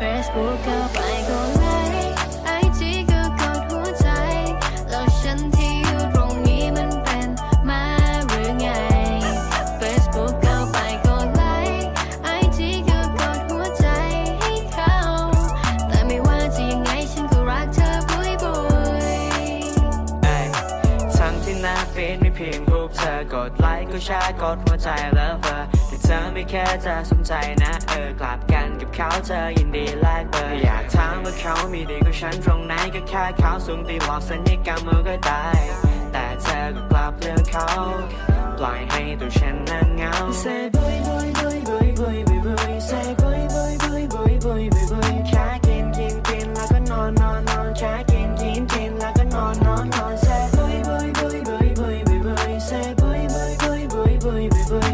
Facebook ก็ไปกดไลค์ไอจีก็กดหัวใจ แล้วฉันที่อยู่ตรงนี้มันเป็นมาหรือไง Facebook ก็ไปกดไลค์ไอจีก็กดหัวใจให้เขา แต่ไม่ว่าจะยังไงฉันก็รักเธอบุยบุยเอ้ยทั้งที่หน้าฟีดม่เพียงรูปเธอกดไลค์ก็แชร์กดหัวใจแล้วเบอ ธอไม่แค่จะสนใจนะเออกลับกันกับเขาเธอยินดีแลกเบอร์อยากถามว่าเขามีดีกว่าฉันตรงไหนก็แค่เขาสูงตีหลอกสัญญกรรมมือก็ตาย แต่เธอก็กลับเลือกเขาปล่อยให้ตัวฉันนั่งเงา Say boy boy boy boy boy boy boy Say boy boy boy boy boy boy boy แค่กินกินกินแล้วก็นอนนอนนอนแค่กินกินกินแล้วก็นอนนอนนอน Say boy boy boy boy boy boy boy Say boy boy boy boy boy boy boy